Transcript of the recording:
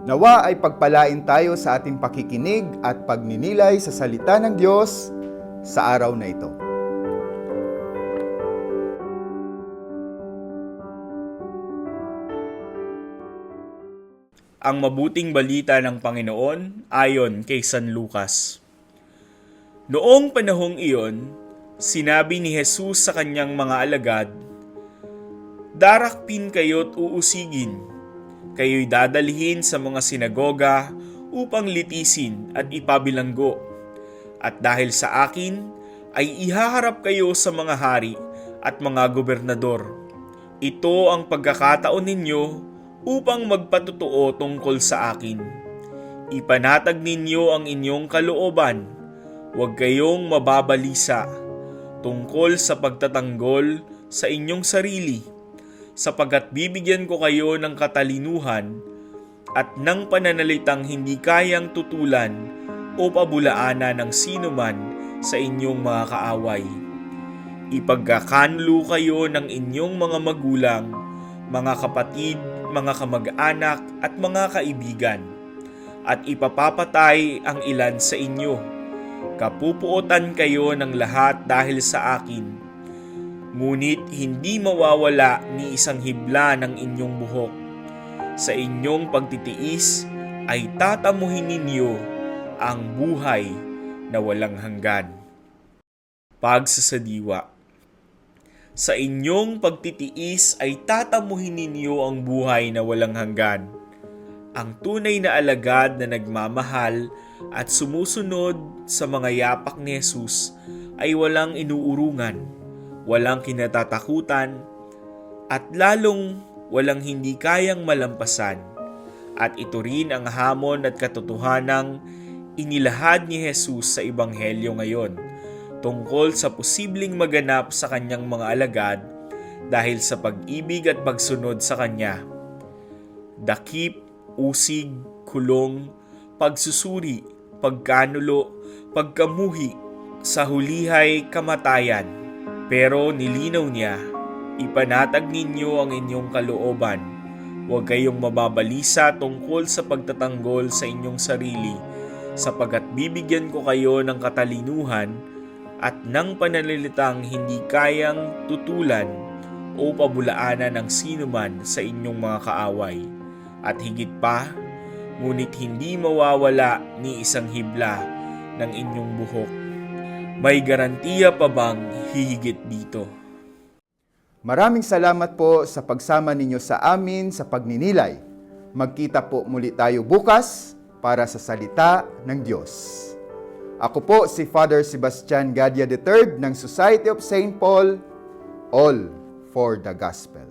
Nawa ay pagpalain tayo sa ating pakikinig at pagninilay sa salita ng Diyos sa araw na ito. Ang mabuting balita ng Panginoon ayon kay San Lucas. Noong panahong iyon, sinabi ni Jesus sa kanyang mga alagad, Darakpin kayo't uusigin, kayo'y dadalhin sa mga sinagoga upang litisin at ipabilanggo. At dahil sa akin, ay ihaharap kayo sa mga hari at mga gobernador. Ito ang pagkakataon ninyo upang magpatutuo tungkol sa akin. Ipanatag ninyo ang inyong kalooban, huwag kayong mababalisa tungkol sa pagtatanggol sa inyong sarili, sapagat bibigyan ko kayo ng katalinuhan at ng pananalitang hindi kayang tutulan o pabulaanan ng sinuman sa inyong mga kaaway. Ipagkakanlo kayo ng inyong mga magulang, mga kapatid, mga kamag-anak at mga kaibigan, at ipapapatay ang ilan sa inyo. Kapupuotan kayo ng lahat dahil sa akin. Ngunit hindi mawawala ni isang hibla ng inyong buhok. Sa inyong pagtitiis ay tatamuhin ninyo ang buhay na walang hanggan. Pagsasadiwa Sa inyong pagtitiis ay tatamuhin ninyo ang buhay na walang hanggan. Ang tunay na alagad na nagmamahal at sumusunod sa mga yapak ni Jesus ay walang inuurungan, walang kinatatakutan, at lalong walang hindi kayang malampasan. At ito rin ang hamon at katotohanang inilahad ni Jesus sa Ebanghelyo ngayon tungkol sa posibleng maganap sa kanyang mga alagad dahil sa pag-ibig at pagsunod sa kanya. Dakip, usig, kulong, pagsusuri, pagkanulo, pagkamuhi, sa hulihay kamatayan. Pero nilinaw niya, ipanatag ninyo ang inyong kalooban. Huwag kayong mababalisa tungkol sa pagtatanggol sa inyong sarili, sapagat bibigyan ko kayo ng katalinuhan at ng pananalitang hindi kayang tutulan o pabulaanan ng sinuman sa inyong mga kaaway. At higit pa, ngunit hindi mawawala ni isang hibla ng inyong buhok. May garantiya pa bang hihigit dito? Maraming salamat po sa pagsama ninyo sa amin sa pagninilay. Magkita po muli tayo bukas para sa salita ng Diyos. Ako po si Father Sebastian Gadia III ng Society of St. Paul, All for the Gospel.